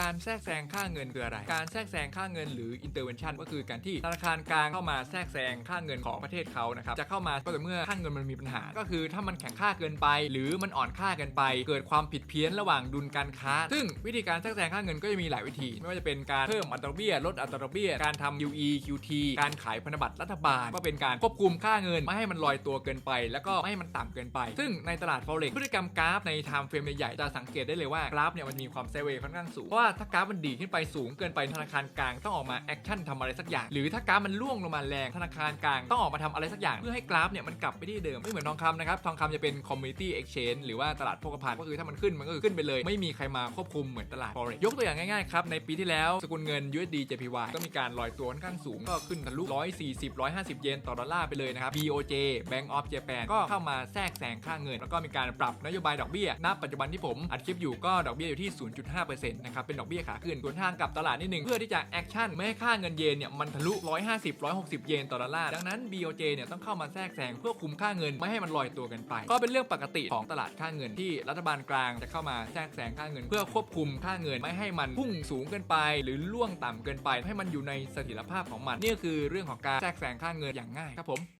การแทรกแซงค่าเงินคืออะไร การแทรกแซงค่าเงินหรือ intervention ก็คือการที่ธนาคารกลางเข้ามาแทรกแซงค่าเงินของประเทศเขานะครับ จะเข้ามาก็เมื่อค่าเงินมันมีปัญหา ก็คือถ้ามันแข็งค่าเกินไป หรือมันอ่อนค่าเกินไป เกิดความผิดเพี้ยนระหว่างดุลการค้า ซึ่งวิธีการแทรกแซงค่าเงินก็จะมีหลายวิธี ไม่ว่าจะเป็นการเพิ่มอัตราเบี้ย ลดอัตราเบี้ย การทำ QE QT การขายพันธบัตรรัฐบาล ก็เป็นการควบคุมค่าเงินไม่ให้มันลอยตัวเกินไป แล้วก็ไม่ให้มันต่ำเกินไป ซึ่งในตลาด forex พฤติกรรมกราฟใน time frame ใหญ่ๆจะสังเกตได้เลยว่ากราฟเนี่ยมันมีความไซเวค่อนข้างสูงเพราะว่าถ้ากราฟมันดีขึ้นไปสูงเกินไปธนาคารกลางต้องออกมาแอคชั่นทำอะไรสักอย่าง หรือถ้ากราฟมันล่วงลงมาแรงธนาคารกลางต้องออกมาทำอะไรสักอย่างเพื่อให้กราฟเนี่ยมันกลับไปที่เดิมไม่เหมือนทองคำนะครับทองคำจะเป็น commodity exchange หรือว่าตลาดโภคภัณฑ์ก็คือถ้ามันขึ้นมันก็คือขึ้นไปเลย ไม่มีใครมาควบคุมเหมือนตลาด forex ยกตัวอย่างง่ายๆครับในปีที่แล้วสกุลเงิน USD JPY ก็มีการลอยตัวค่อนข้างสูงก็ขึ้นทะลุ140 150 เยนต่อดอลลาร์ไปเลยนะครับ BOJ Bank of Japan ก็เข้ามาแทรกแซงค่าเงิน แล้วก็มีการปรับนโยบายดอกเบี้ยณปัจจุบันที่ผมอัดคลิปอยู่ก็ดอกเบี้ยอยู่ที่ 0.5%นะครับเป็นดอกเบี้ยขาขึ้นส่วนทางกับตลาดนิดนึงเพื่อที่จะแอคชั่นไม่ให้ค่าเงินเยนเนี่ยมันทะลุ 150 160 เยนต่อดอลลาร์ดังนั้น BOJ เนี่ยต้องเข้ามาแทรกแซงเพื่อคุมค่าเงินไม่ให้มันลอยตัวกันไป ก็เป็นเรื่องปกติของตลาดค่าเงินที่รัฐบาลกลางจะเข้ามาแทรกแซงค่าเงิน เพื่อควบคุมค่าเงินไม่ให้มันพุ่งสูงเกินไป หรือล่วงต่ำเกินไป ให้มันอยู่ในเสถียรภาพของมันนี่คือเรื่องของการแทรกแซงค่าเงินอย่างง่ายครับผม